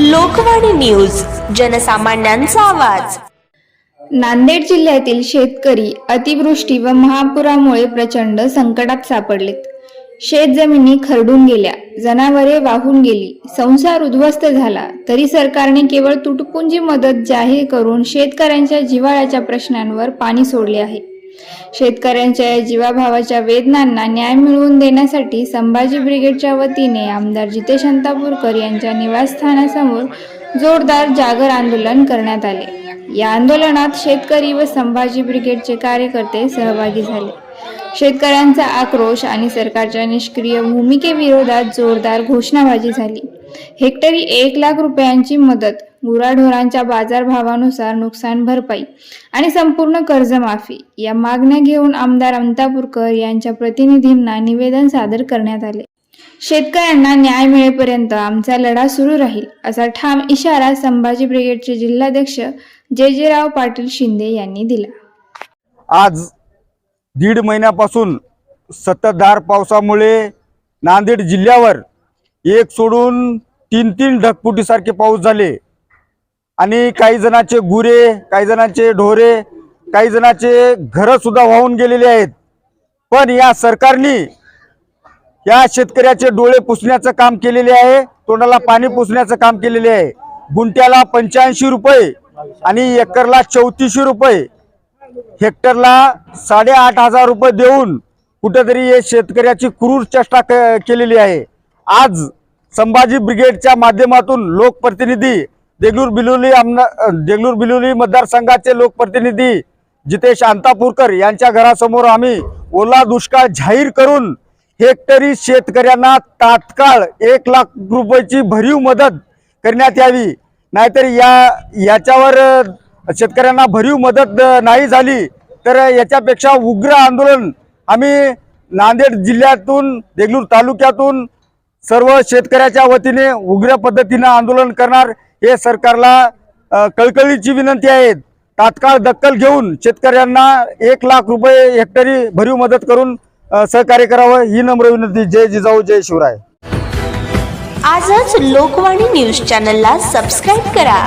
Lokvani news जनसामान्यांचा आवाज. नांदेड जिल्ह्यातील शेतकरी अतिवृष्टी व महापुरामुळे प्रचंड संकटात सापडलेत. शेतजमिनी खरडून गेल्या जनावरे वाहून गेली संसार उद्ध्वस्त झाला तरी सरकारने केवळ तुटपुंजी मदत जाहीर करून शेतकऱ्यांच्या जिव्हाळ्याच्या प्रश्नांवर पाणी सोडले आहे. शेतकऱ्यांच्या या जीवाभावाच्या वेदनांना न्याय मिळवून देण्यासाठी संभाजी ब्रिगेडच्या वतीने आमदार जितेश अंतापूरकर यांच्या निवासस्थानासमोर जोरदार जागर आंदोलन करण्यात आले. या आंदोलनात शेतकरी व संभाजी ब्रिगेडचे कार्यकर्ते सहभागी झाले. शेतकऱ्यांचा आक्रोश आणि सरकारच्या निष्क्रिय भूमिकेविरोधात जोरदार घोषणाबाजी झाली. हेक्टरी एक लाख रुपयांची मदत गुराढोरांच्या बाजारभावानुसार नुकसान भरपाई आणि संपूर्ण कर्जमाफी या मागण्या घेऊन आमदार अंतापूरकर यांच्या प्रतिनिधींना निवेदन सादर करण्यात आले. शेतकऱ्यांना न्याय मिळेपर्यंत आमचा लढा सुरू राहील असा ठाम इशारा संभाजी ब्रिगेडचे जिल्हाध्यक्ष जे जे राव पाटील शिंदे यांनी दिला. आज दीड महिन्यापासून सततधार पावसामुळे नांदेड जिल्ह्यावर एक सोडून तीन तीन ढगफुटीसारखे पाऊस झाले. आणि काही जणांचे गुरे काही जणांचे ढोरे काही जणांचे घरं सुद्धा वाहून गेलेले आहेत. पण या सरकारने या शेतकऱ्याचे डोळे पुसण्याचं काम केलेले आहे तोंडाला पाणी पुसण्याचं काम केलेले आहे. गुंट्याला पंच्याऐंशी रुपये आणि एकरला चौतीसशे रुपये. हेक्टरला साडेआठ हजार रुपये देऊन कुठेतरी हे शेतकऱ्याची क्रूर चेष्टा क- केलेली आहे. आज संभाजी ब्रिगेडच्या माध्यमातून लोकप्रतिनिधी देगलूर बिलोली आमदार देगलूर बिलोली मतदारसंघाचे लोकप्रतिनिधी जितेश अंतापूरकर यांच्या घरासमोर आम्ही ओला दुष्काळ जाहीर करून हेक्टरी शेतकऱ्यांना तात्काळ एक लाख रुपयाची भरीव मदत करण्यात यावी. नाहीतर या याच्यावर शेतकऱ्यांना भरीव मदत नाही झाली तर याच्यापेक्षा उग्र आंदोलन आम्ही नांदेड जिल्ह्यातून देगलूर तालुक्यातून सर्व शेतकऱ्याच्या वतीने उग्र पद्धतीनं आंदोलन करणार. हे सरकारला कळकळीची विनंती आहे तात्काळ दखल घेऊन शेतकऱ्यांना एक लाख रुपये हेक्टरी भरीव मदत करून सहकार्य करावं ही नम्र विनंती. जय जिजाऊ जय शिवराय. आजच लोकवाणी न्यूज चॅनलला सबस्क्राईब करा.